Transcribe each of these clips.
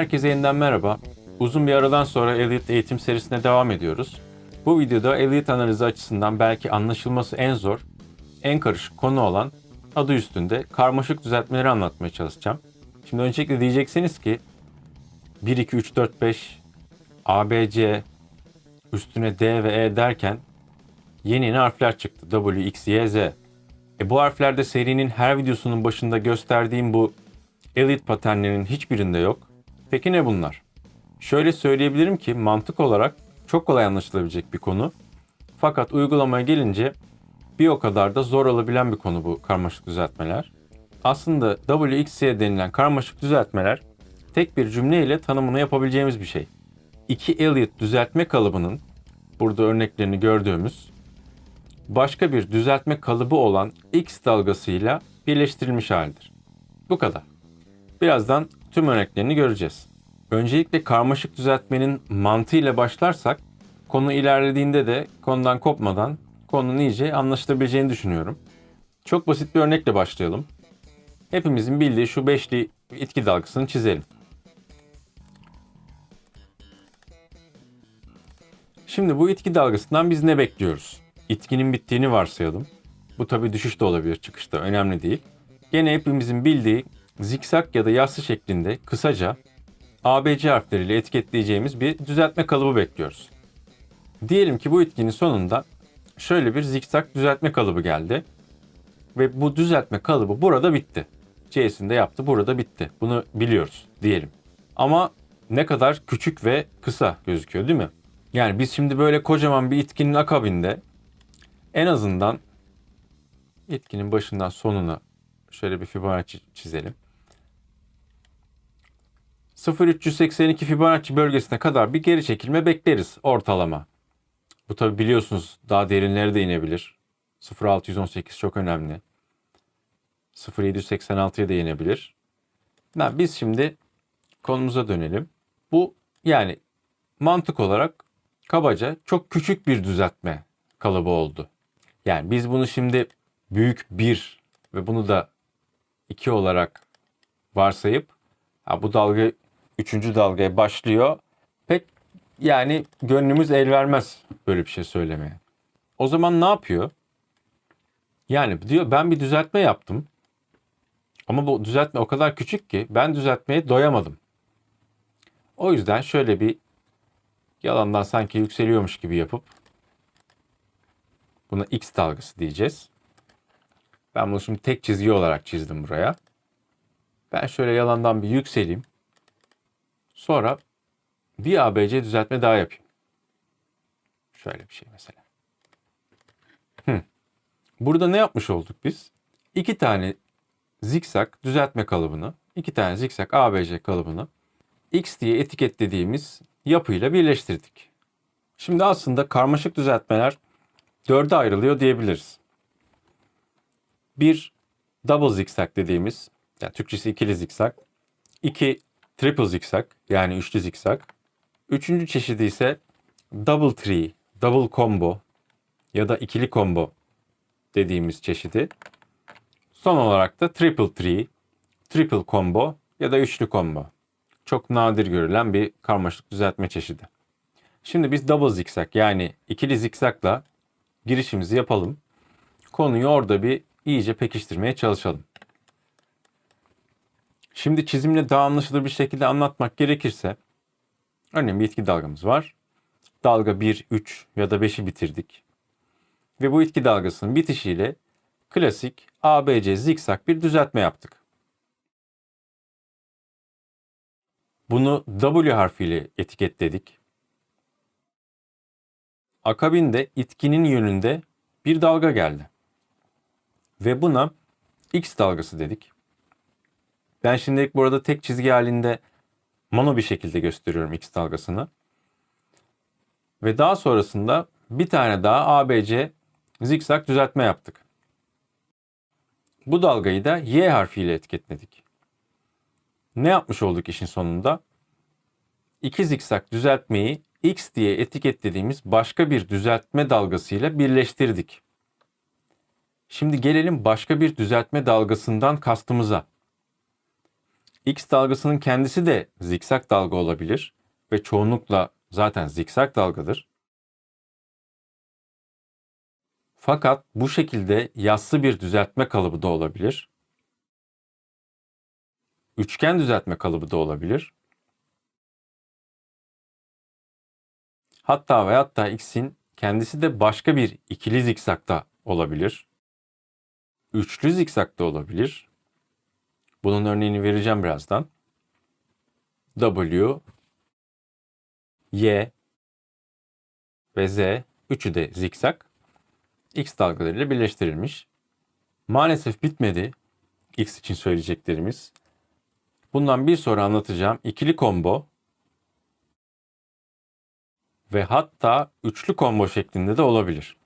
Herkese yeniden merhaba. Uzun bir aradan sonra Elliot eğitim serisine devam ediyoruz. Bu videoda Elliot analizi açısından belki anlaşılması en zor, en karışık konu olan adı üstünde karmaşık düzeltmeleri anlatmaya çalışacağım. Şimdi öncelikle diyeceksiniz ki 1, 2, 3, 4, 5, A, B, C, üstüne D ve E derken yeni yeni harfler çıktı. W, X, Y, Z. E bu harflerde serinin her videosunun başında gösterdiğim bu Elite paternlerinin hiçbirinde yok. Peki ne bunlar? Şöyle söyleyebilirim ki mantık olarak çok kolay anlaşılabilecek bir konu. Fakat uygulamaya gelince bir o kadar da zor olabilen bir konu bu karmaşık düzeltmeler. Aslında WXY denilen karmaşık düzeltmeler tek bir cümleyle tanımını yapabileceğimiz bir şey. İki Elliot düzeltme kalıbının burada örneklerini gördüğümüz başka bir düzeltme kalıbı olan X dalgasıyla birleştirilmiş halidir. Bu kadar. Birazdan tüm örneklerini göreceğiz. Öncelikle karmaşık düzeltmenin mantığıyla başlarsak konu ilerlediğinde de konudan kopmadan konunun iyice anlaşılabileceğini düşünüyorum. Çok basit bir örnekle başlayalım. Hepimizin bildiği şu beşli itki dalgasını çizelim. Şimdi bu itki dalgasından biz ne bekliyoruz? İtkinin bittiğini varsayalım. Bu tabi düşüş de olabilir, çıkış da önemli değil. Gene hepimizin bildiği zikzak ya da yassı şeklinde kısaca ABC harfleriyle etiketleyeceğimiz bir düzeltme kalıbı bekliyoruz. Diyelim ki bu itkinin sonunda şöyle bir zikzak düzeltme kalıbı geldi. Ve bu düzeltme kalıbı burada bitti. C'sinde yaptı burada bitti. Bunu biliyoruz diyelim. Ama ne kadar küçük ve kısa gözüküyor değil mi? Yani biz şimdi böyle kocaman bir itkinin akabinde en azından itkinin başından sonuna şöyle bir Fibonacci çizelim. 0.382 Fibonacci bölgesine kadar bir geri çekilme bekleriz ortalama. Bu tabi biliyorsunuz daha derinlere de inebilir. 0.618 çok önemli. 0.786'ya da inebilir. Ben biz şimdi konumuza dönelim. Bu yani mantık olarak kabaca çok küçük bir düzeltme kalıbı oldu. Yani biz bunu şimdi büyük bir ve bunu da 2 olarak varsayıp ha, bu dalga 3. dalgaya başlıyor. Pek yani gönlümüz el vermez böyle bir şey söylemeye. O zaman ne yapıyor? Yani diyor ben bir düzeltme yaptım. Ama bu düzeltme o kadar küçük ki ben düzeltmeye doyamadım. O yüzden şöyle bir yalandan sanki yükseliyormuş gibi yapıp buna X dalgası diyeceğiz. Ben bunu şimdi tek çizgi olarak çizdim buraya. Ben şöyle yalandan bir yükseleyim. Sonra bir ABC düzeltme daha yapayım. Şöyle bir şey mesela. Hı. Burada ne yapmış olduk biz? İki tane zikzak düzeltme kalıbını, iki tane zikzak ABC kalıbını X diye etiketlediğimiz yapıyla birleştirdik. Şimdi aslında karmaşık düzeltmeler dörde ayrılıyor diyebiliriz. Bir double zikzak dediğimiz, yani Türkçesi ikili zikzak. iki triple zikzak yani üçlü zikzak. Üçüncü çeşidi ise double tree, double combo ya da ikili combo dediğimiz çeşidi. Son olarak da triple tree, triple combo ya da üçlü combo. Çok nadir görülen bir karmaşık düzeltme çeşidi. Şimdi biz double zikzak yani ikili zikzakla girişimizi yapalım. Konuyu orada bir iyice pekiştirmeye çalışalım. Şimdi çizimle daha anlaşılır bir şekilde anlatmak gerekirse örneğin bir itki dalgamız var. Dalga 1, 3 ya da 5'i bitirdik. Ve bu itki dalgasının bitişiyle klasik ABC zikzak bir düzeltme yaptık. Bunu W harfiyle etiketledik. Akabinde itkinin yönünde bir dalga geldi. Ve buna X dalgası dedik. Ben şimdilik burada tek çizgi halinde mono bir şekilde gösteriyorum X dalgasını. Ve daha sonrasında bir tane daha ABC zikzak düzeltme yaptık. Bu dalgayı da Y harfiyle etiketledik. Ne yapmış olduk işin sonunda? İki zikzak düzeltmeyi X diye etiketlediğimiz başka bir düzeltme dalgasıyla birleştirdik. Şimdi gelelim başka bir düzeltme dalgasından kastımıza. X dalgasının kendisi de zikzak dalga olabilir ve çoğunlukla zaten zikzak dalgadır. Fakat bu şekilde yassı bir düzeltme kalıbı da olabilir. Üçgen düzeltme kalıbı da olabilir. Hatta ve hatta X'in kendisi de başka bir ikili zikzakta olabilir. Üçlü zikzakta olabilir. Bunun örneğini vereceğim birazdan. W, Y ve Z üçü de zikzak. X dalgalarıyla birleştirilmiş. Maalesef bitmedi X için söyleyeceklerimiz. Bundan bir sonra anlatacağım ikili combo ve hatta üçlü combo şeklinde de olabilir.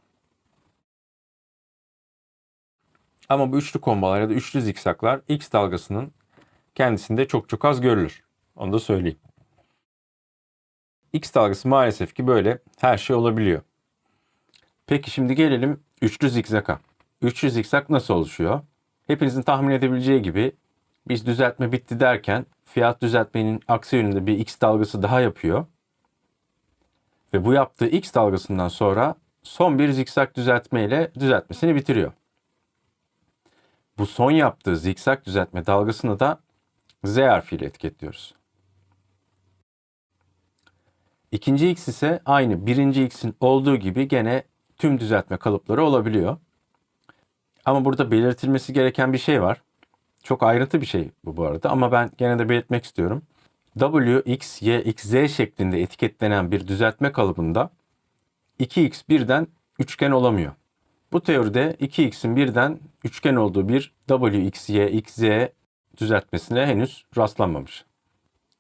Ama bu üçlü kombolar ya da üçlü zikzaklar X dalgasının kendisinde çok çok az görülür. Onu da söyleyeyim. X dalgası maalesef ki böyle her şey olabiliyor. Peki şimdi gelelim üçlü zikzaka. Üçlü zikzak nasıl oluşuyor? Hepinizin tahmin edebileceği gibi biz düzeltme bitti derken fiyat düzeltmenin aksi yönünde bir X dalgası daha yapıyor. Ve bu yaptığı X dalgasından sonra son bir zikzak düzeltme ile düzeltmesini bitiriyor. Bu son yaptığı zikzak düzeltme dalgasını da Z harfiyle etiketliyoruz. İkinci X ise aynı birinci X'in olduğu gibi gene tüm düzeltme kalıpları olabiliyor. Ama burada belirtilmesi gereken bir şey var. Çok ayrıntı bir şey bu bu arada ama ben gene de belirtmek istiyorum. W, X, Y, X, Z şeklinde etiketlenen bir düzeltme kalıbında 2X birden üçgen olamıyor. Bu teoride 2x'in birden üçgen olduğu bir w, x, y, x, düzeltmesine henüz rastlanmamış.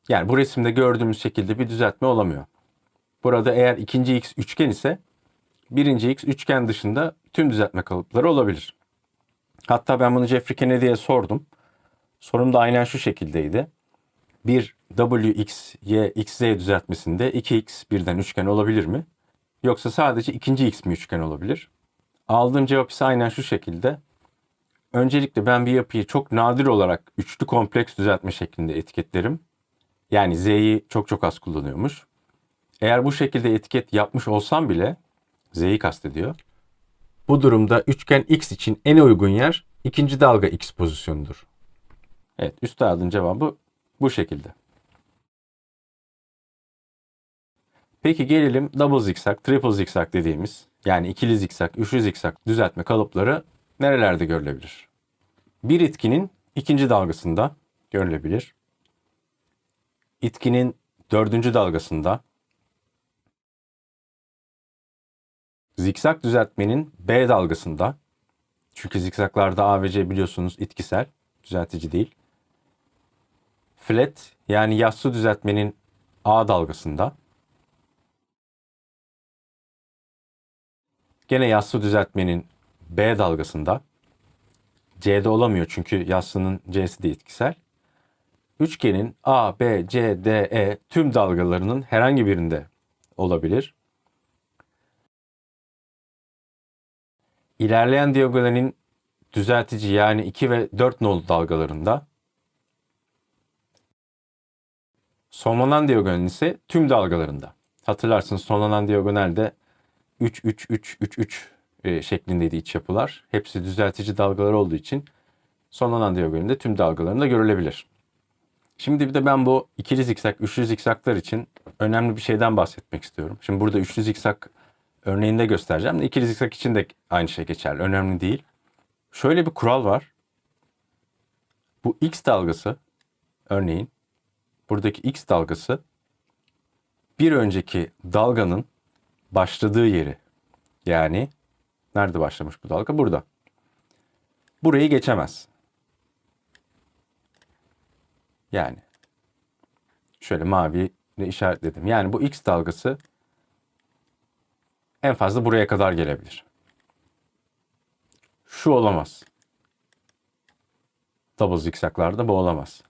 Yani bu resimde gördüğümüz şekilde bir düzeltme olamıyor. Burada eğer ikinci x üçgen ise birinci x üçgen dışında tüm düzeltme kalıpları olabilir. Hatta ben bunu Jeffrey Kennedy'ye sordum. Sorum da aynen şu şekildeydi. Bir w, x, y, x, düzeltmesinde 2x birden üçgen olabilir mi? Yoksa sadece ikinci x mi üçgen olabilir? Aldığım cevap ise aynen şu şekilde. Öncelikle ben bir yapıyı çok nadir olarak üçlü kompleks düzeltme şeklinde etiketlerim. Yani Z'yi çok çok az kullanıyormuş. Eğer bu şekilde etiket yapmış olsam bile Z'yi kastediyor. Bu durumda üçgen X için en uygun yer ikinci dalga X pozisyonudur. Evet, üstadın cevabı bu şekilde. Peki gelelim double zikzak, triple zikzak dediğimiz yani ikili zikzak, üçlü zikzak düzeltme kalıpları nerelerde görülebilir? Bir itkinin ikinci dalgasında görülebilir. İtkinin dördüncü dalgasında, zikzak düzeltmenin B dalgasında, çünkü zikzaklarda A ve C biliyorsunuz itkisel, düzeltici değil. Flat yani yassı düzeltmenin A dalgasında, Gene yassı düzeltmenin B dalgasında C'de olamıyor çünkü yassının C'si de etkisel. Üçgenin A, B, C, D, E tüm dalgalarının herhangi birinde olabilir. İlerleyen diagonalin düzeltici yani 2 ve 4 nolu dalgalarında sonlanan diagonalin ise tüm dalgalarında. Hatırlarsınız sonlanan diagonalde 3-3-3-3-3 e, şeklindeydi iç yapılar. Hepsi düzeltici dalgalar olduğu için sonlanan diagonalinde tüm dalgalarında görülebilir. Şimdi bir de ben bu ikili zikzak, üçlü zikzaklar için önemli bir şeyden bahsetmek istiyorum. Şimdi burada üçlü zikzak örneğinde göstereceğim. İkili zikzak için de aynı şey geçerli. Önemli değil. Şöyle bir kural var. Bu x dalgası örneğin buradaki x dalgası bir önceki dalganın başladığı yeri. Yani nerede başlamış bu dalga? Burada. Burayı geçemez. Yani şöyle mavi ile işaretledim. Yani bu X dalgası en fazla buraya kadar gelebilir. Şu olamaz. Double zikzaklarda bu olamaz.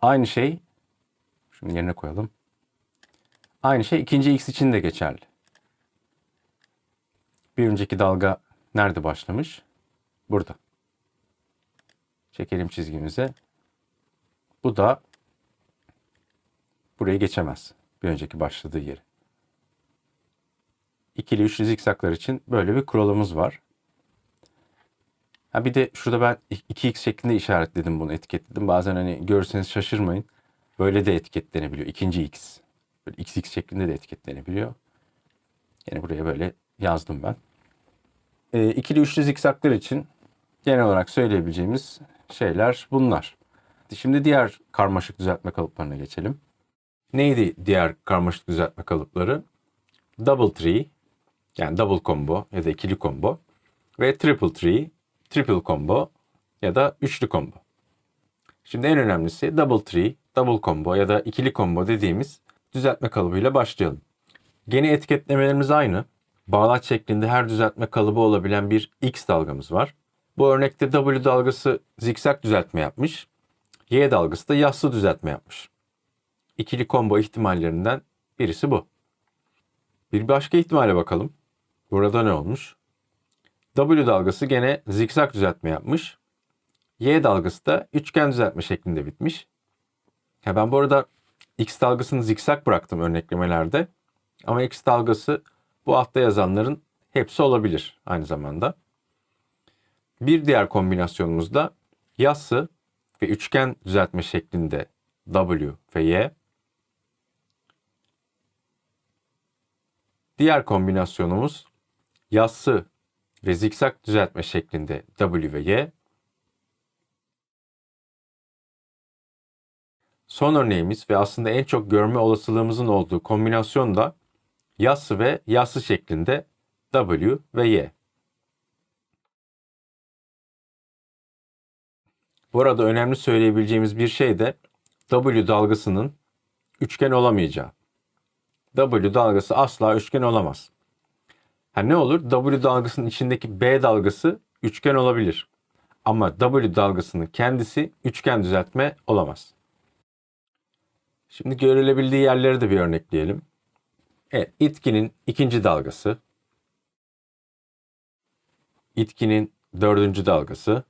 Aynı şey şunu yerine koyalım. Aynı şey ikinci x için de geçerli. Bir önceki dalga nerede başlamış? Burada. Çekelim çizgimize. Bu da burayı geçemez. Bir önceki başladığı yeri. İkili üçlü zikzaklar için böyle bir kuralımız var. Ha bir de şurada ben 2x şeklinde işaretledim bunu etiketledim. Bazen hani görürseniz şaşırmayın. Böyle de etiketlenebiliyor. İkinci x. Böyle xx şeklinde de etiketlenebiliyor. Yani buraya böyle yazdım ben. E, ikili üçlü zikzaklar için genel olarak söyleyebileceğimiz şeyler bunlar. Şimdi diğer karmaşık düzeltme kalıplarına geçelim. Neydi diğer karmaşık düzeltme kalıpları? Double tree yani double combo ya da ikili combo ve triple tree, triple combo ya da üçlü combo. Şimdi en önemlisi double tree, double combo ya da ikili combo dediğimiz düzeltme kalıbıyla başlayalım. Gene etiketlemelerimiz aynı. Bağlaç şeklinde her düzeltme kalıbı olabilen bir X dalgamız var. Bu örnekte W dalgası zikzak düzeltme yapmış. Y dalgası da yassı düzeltme yapmış. İkili combo ihtimallerinden birisi bu. Bir başka ihtimale bakalım. Burada ne olmuş? W dalgası gene zikzak düzeltme yapmış. Y dalgası da üçgen düzeltme şeklinde bitmiş. Ya ben bu arada X dalgasını zikzak bıraktım örneklemelerde. Ama X dalgası bu altta yazanların hepsi olabilir aynı zamanda. Bir diğer kombinasyonumuz da yassı ve üçgen düzeltme şeklinde W ve Y. Diğer kombinasyonumuz yassı ve zikzak düzeltme şeklinde W ve Y. Son örneğimiz ve aslında en çok görme olasılığımızın olduğu kombinasyon da yassı ve yassı şeklinde W ve Y. Bu arada önemli söyleyebileceğimiz bir şey de W dalgasının üçgen olamayacağı. W dalgası asla üçgen olamaz. Ha ne olur? W dalgasının içindeki B dalgası üçgen olabilir. Ama W dalgasının kendisi üçgen düzeltme olamaz. Şimdi görülebildiği yerleri de bir örnekleyelim. Evet, itkinin ikinci dalgası. İtkinin dördüncü dalgası.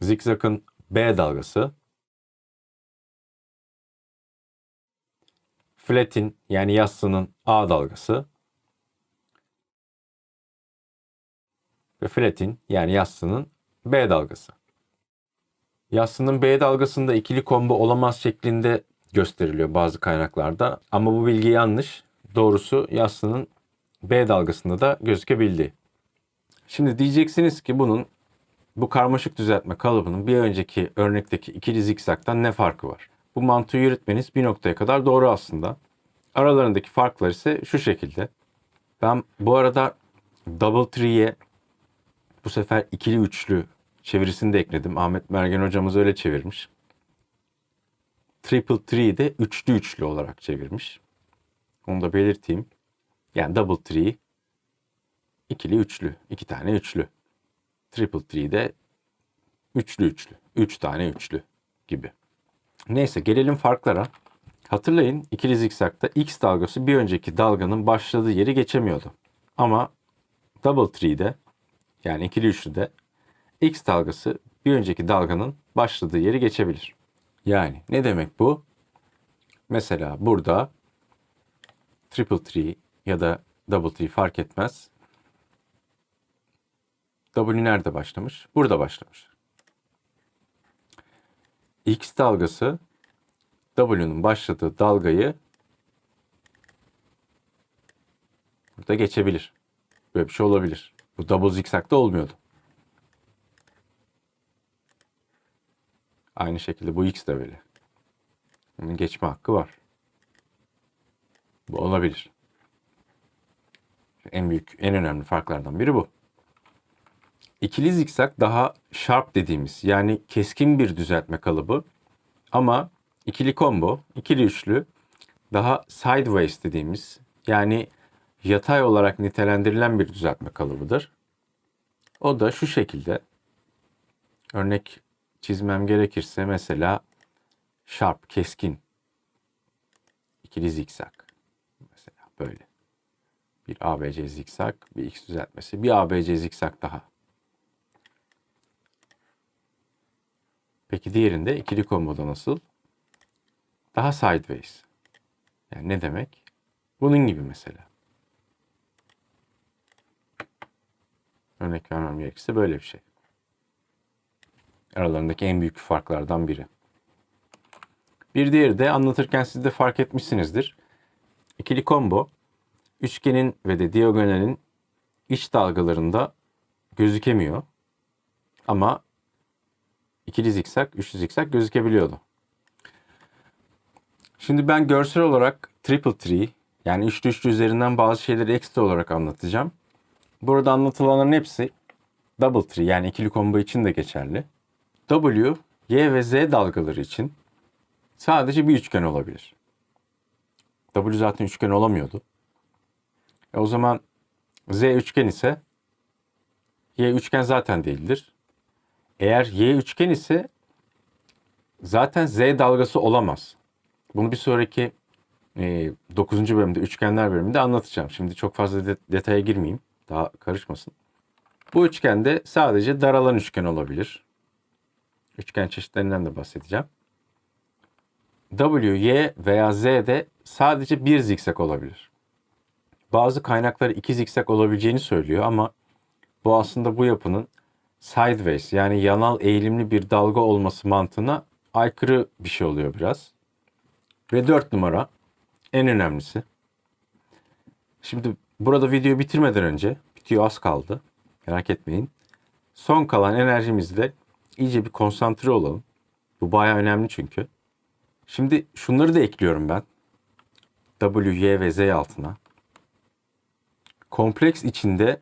Zikzakın B dalgası. Flat'in yani yassının A dalgası. Ve flat'in yani yassının B dalgası. Yassının B dalgasında ikili combo olamaz şeklinde gösteriliyor bazı kaynaklarda. Ama bu bilgi yanlış. Doğrusu yassının B dalgasında da gözükebildi. Şimdi diyeceksiniz ki bunun bu karmaşık düzeltme kalıbının bir önceki örnekteki ikili zikzaktan ne farkı var? Bu mantığı yürütmeniz bir noktaya kadar doğru aslında. Aralarındaki farklar ise şu şekilde. Ben bu arada Double Tree'ye bu sefer ikili üçlü çevirisini de ekledim. Ahmet Mergen hocamız öyle çevirmiş. Triple Tree de üçlü üçlü olarak çevirmiş. Onu da belirteyim. Yani Double Tree ikili üçlü. iki tane üçlü. Triple Tree de üçlü üçlü. Üç tane üçlü gibi. Neyse gelelim farklara. Hatırlayın ikili zikzakta X dalgası bir önceki dalganın başladığı yeri geçemiyordu. Ama Double Tree'de yani ikili üçlüde X dalgası bir önceki dalganın başladığı yeri geçebilir. Yani ne demek bu? Mesela burada triple tree ya da double tree fark etmez. W nerede başlamış? Burada başlamış. X dalgası W'nun başladığı dalgayı burada geçebilir. Böyle bir şey olabilir. Bu double zikzakta olmuyordu. Aynı şekilde bu X de böyle. Bunun geçme hakkı var. Bu olabilir. En büyük, en önemli farklardan biri bu. İkili zikzak daha sharp dediğimiz yani keskin bir düzeltme kalıbı. Ama ikili combo, ikili üçlü daha sideways dediğimiz yani yatay olarak nitelendirilen bir düzeltme kalıbıdır. O da şu şekilde. Örnek çizmem gerekirse mesela sharp, keskin ikili zikzak. Mesela böyle. Bir ABC zikzak, bir X düzeltmesi, bir ABC zikzak daha. Peki diğerinde ikili komboda nasıl? Daha sideways. Yani ne demek? Bunun gibi mesela. Örnek vermem gerekirse böyle bir şey. Aralarındaki en büyük farklardan biri. Bir diğeri de anlatırken siz de fark etmişsinizdir. İkili combo üçgenin ve de diagonalin iç dalgalarında gözükemiyor. Ama ikili zikzak, üçlü zikzak gözükebiliyordu. Şimdi ben görsel olarak triple tree yani üçlü üçlü üzerinden bazı şeyleri ekstra olarak anlatacağım. Burada anlatılanların hepsi double tree yani ikili combo için de geçerli. W, Y ve Z dalgaları için sadece bir üçgen olabilir. W zaten üçgen olamıyordu. E o zaman Z üçgen ise Y üçgen zaten değildir. Eğer Y üçgen ise zaten Z dalgası olamaz. Bunu bir sonraki e, 9. bölümde üçgenler bölümünde anlatacağım. Şimdi çok fazla de- detaya girmeyeyim. Daha karışmasın. Bu üçgende sadece daralan üçgen olabilir. Üçgen çeşitlerinden de bahsedeceğim. W, Y veya Z'de sadece bir zikzak olabilir. Bazı kaynaklar iki zikzak olabileceğini söylüyor ama bu aslında bu yapının sideways yani yanal eğilimli bir dalga olması mantığına aykırı bir şey oluyor biraz. Ve dört numara en önemlisi. Şimdi burada videoyu bitirmeden önce bitiyor az kaldı. Merak etmeyin. Son kalan enerjimizle iyice bir konsantre olalım. Bu bayağı önemli çünkü. Şimdi şunları da ekliyorum ben. W, Y ve Z altına. Kompleks içinde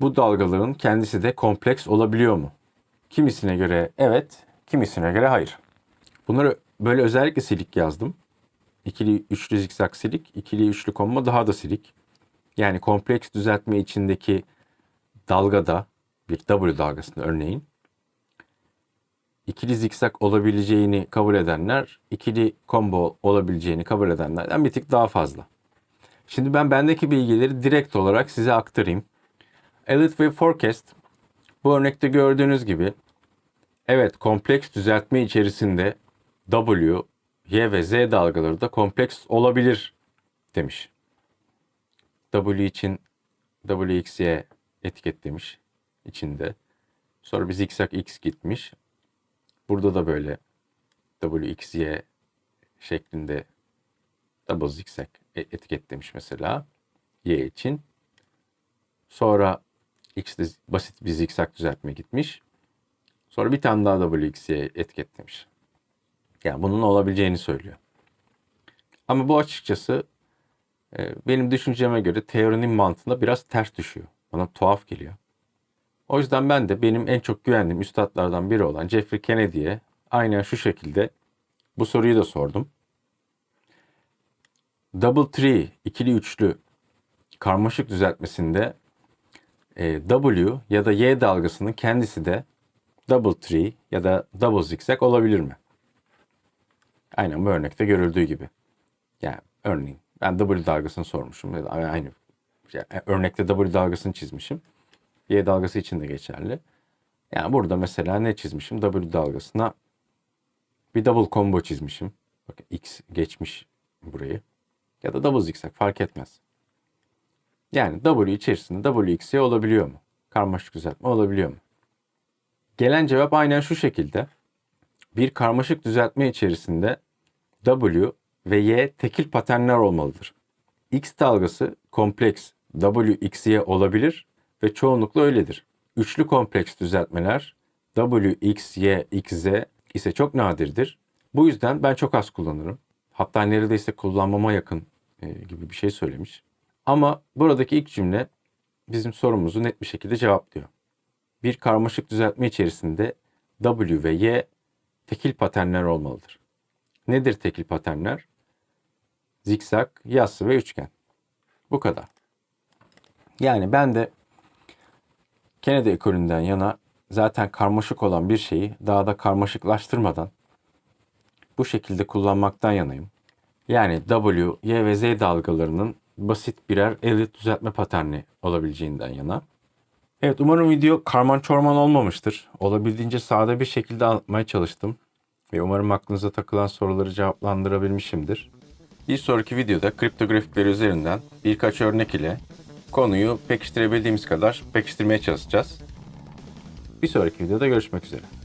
bu dalgaların kendisi de kompleks olabiliyor mu? Kimisine göre evet, kimisine göre hayır. Bunları böyle özellikle silik yazdım. İkili üçlü zikzak silik, ikili üçlü komma daha da silik. Yani kompleks düzeltme içindeki dalgada bir W dalgasında örneğin ikili zikzak olabileceğini kabul edenler, ikili combo olabileceğini kabul edenlerden bir tık daha fazla. Şimdi ben bendeki bilgileri direkt olarak size aktarayım. Elite Wave Forecast bu örnekte gördüğünüz gibi evet kompleks düzeltme içerisinde W, Y ve Z dalgaları da kompleks olabilir demiş. W için WXY etiketlemiş içinde. Sonra bir zikzak X gitmiş. Burada da böyle WXY şeklinde double e- etiketlemiş mesela Y için. Sonra X'de basit bir zikzak düzeltme gitmiş. Sonra bir tane daha WXY etiketlemiş. Yani bunun olabileceğini söylüyor. Ama bu açıkçası e, benim düşünceme göre teorinin mantığında biraz ters düşüyor. Bana tuhaf geliyor. O yüzden ben de benim en çok güvendiğim üstadlardan biri olan Jeffrey Kennedy'ye aynen şu şekilde bu soruyu da sordum. Double tree, ikili üçlü karmaşık düzeltmesinde e, W ya da Y dalgasının kendisi de double tree ya da double zigzag olabilir mi? Aynen bu örnekte görüldüğü gibi. Yani örneğin ben W dalgasını sormuşum aynı yani örnekte W dalgasını çizmişim. Y dalgası için de geçerli. Yani burada mesela ne çizmişim? W dalgasına bir double combo çizmişim. Bakın X geçmiş burayı. Ya da double zigzag fark etmez. Yani W içerisinde WXY olabiliyor mu? Karmaşık düzeltme olabiliyor mu? Gelen cevap aynen şu şekilde. Bir karmaşık düzeltme içerisinde W ve Y tekil paternler olmalıdır. X dalgası kompleks WXY olabilir ve çoğunlukla öyledir. Üçlü kompleks düzeltmeler W, X, Y, X, Z ise çok nadirdir. Bu yüzden ben çok az kullanırım. Hatta neredeyse kullanmama yakın e, gibi bir şey söylemiş. Ama buradaki ilk cümle bizim sorumuzu net bir şekilde cevaplıyor. Bir karmaşık düzeltme içerisinde W ve Y tekil paternler olmalıdır. Nedir tekil paternler? Zikzak, yassı ve üçgen. Bu kadar. Yani ben de Kennedy ekolünden yana zaten karmaşık olan bir şeyi daha da karmaşıklaştırmadan bu şekilde kullanmaktan yanayım. Yani W, Y ve Z dalgalarının basit birer elit düzeltme paterni olabileceğinden yana. Evet umarım video karman çorman olmamıştır. Olabildiğince sade bir şekilde anlatmaya çalıştım. Ve umarım aklınıza takılan soruları cevaplandırabilmişimdir. Bir sonraki videoda kriptografikleri üzerinden birkaç örnek ile konuyu pekiştirebildiğimiz kadar pekiştirmeye çalışacağız. Bir sonraki videoda görüşmek üzere.